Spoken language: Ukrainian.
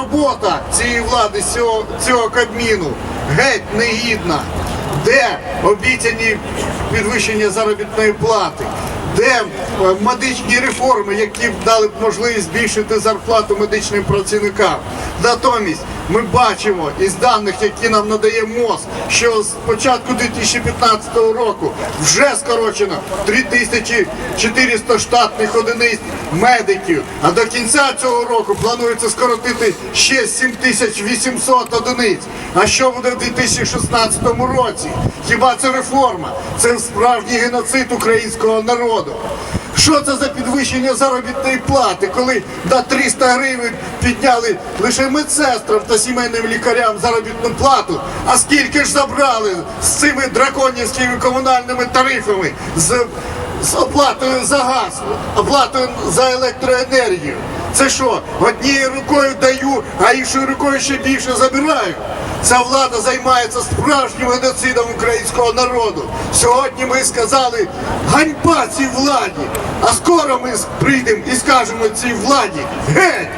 робота цієї влади, цього, цього кабміну геть негідна. Де обіцяні підвищення заробітної плати? Де е, медичні реформи, які б дали б можливість збільшити зарплату медичним працівникам? Натомість ми бачимо із даних, які нам надає МОЗ, що з початку 2015 року вже скорочено 3400 штатних одиниць медиків, а до кінця цього року планується скоротити ще 7800 одиниць. А що буде в 2016 році? Хіба це реформа? Це справжній геноцид українського народу. Що це за підвищення заробітної плати, коли на 300 гривень підняли лише медсестрам та сімейним лікарям заробітну плату? А скільки ж забрали з цими драконівськими комунальними тарифами, з, з оплатою за газ, оплатою за електроенергію? Це що, однією рукою даю, а іншою рукою ще більше забираю? Ця влада займається справжнім геноцидом українського народу. Сьогодні ми сказали ганьба цій владі, а скоро ми прийдемо і скажемо цій владі геть!